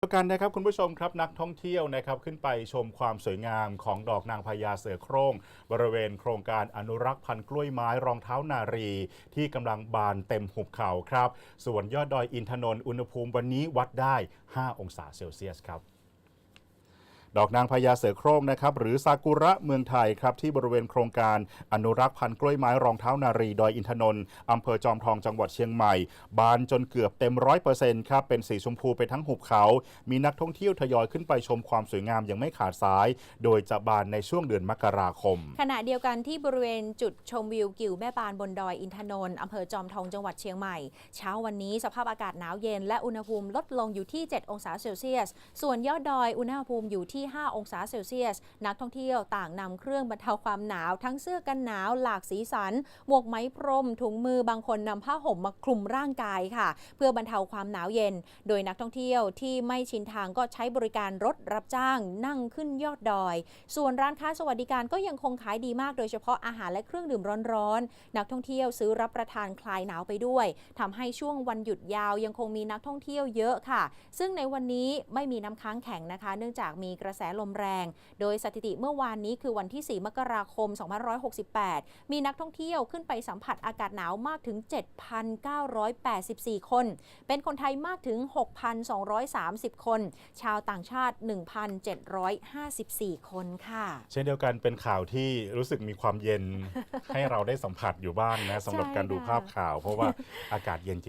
เดียวกันนะครับคุณผู้ชมครับนักท่องเที่ยวนะครับขึ้นไปชมความสวยงามของดอกนางพญาเสือโคร่งบริเวณโครงการอนุรักษ์พันธุ์กล้วยไม้รองเท้านารี ที่กำลังบานเต็มหุบเขาครับ ส่วนยอดดอยอินทนนท์อุณหภูมิวันนี้วัดได้ 5 องศาเซลเซียสครับ ดอกนางพญาเสือโคร่งนะครับหรือซากุระเมืองไทยครับที่บริเวณโครงการอนุรักษ์พันธุ์กล้วยไม้รองเท้านารีดอยอินทนนท์อำเภอจอมทองจังหวัดเชียงใหม่ บานจนเกือบเต็มร้อยเปอร์เซ็นต์ครับเป็นสีชมพูไปทั้งหุบเขา มีนักท่องเที่ยวทยอยขึ้นไปชมความสวยงามอย่างไม่ขาดสาย โดยจะบานในช่วงเดือนมกราคม ขณะเดียวกันที่บริเวณจุดชมวิวกิวแม่ปานบนดอยอินทนนท์อำเภอจอมทองจังหวัดเชียงใหม่ เช้าวันนี้สภาพอากาศหนาวเย็นและอุณหภูมิลดลงอยู่ที่ 7 องศาเซลเซียส ส่วนยอดดอยอุณหภูมิอยู่ที่ที่ 5 องศาเซลเซียส นักท่องเที่ยวต่างนำเครื่องบรรเทาความหนาวทั้งเสื้อกันหนาวหลากสีสัน หมวกไหมพรม ถุงมือบางคนนำผ้าห่มมาคลุมร่างกายค่ะ เพื่อบรรเทาความหนาวเย็น โดยนักท่องเที่ยวที่ไม่ชินทางก็ใช้บริการรถรับจ้างนั่งขึ้นยอดดอย ส่วนร้านค้าสวัสดิการก็ยังคงขายดีมากโดยเฉพาะอาหารและเครื่องดื่มร้อนๆ นักท่องเที่ยวซื้อรับประทานคลายหนาวไปด้วยทำให้ช่วงวันหยุดยาวยังคงมีนักท่องเที่ยวเยอะค่ะ ซึ่งในวันนี้ไม่มีน้ำค้างแข็งนะคะ เนื่องจากมีกระระแสลมแรง โดยสถิติเมื่อวานนี้คือวันที่ 4 มกราคม 2568 มีนักท่องเที่ยวขึ้นไปสัมผัสอากาศหนาวมากถึง 7,984 คน เป็นคนไทยมากถึง 6,230 คน ชาวต่างชาติ 1,754 คนค่ะ เช่นเดียวกันเป็นข่าวที่รู้สึกมีความเย็นให้เราได้สัมผัสอยู่บ้างนะสำหรับการดูภาพข่าว เพราะว่าอากาศเย็นจริง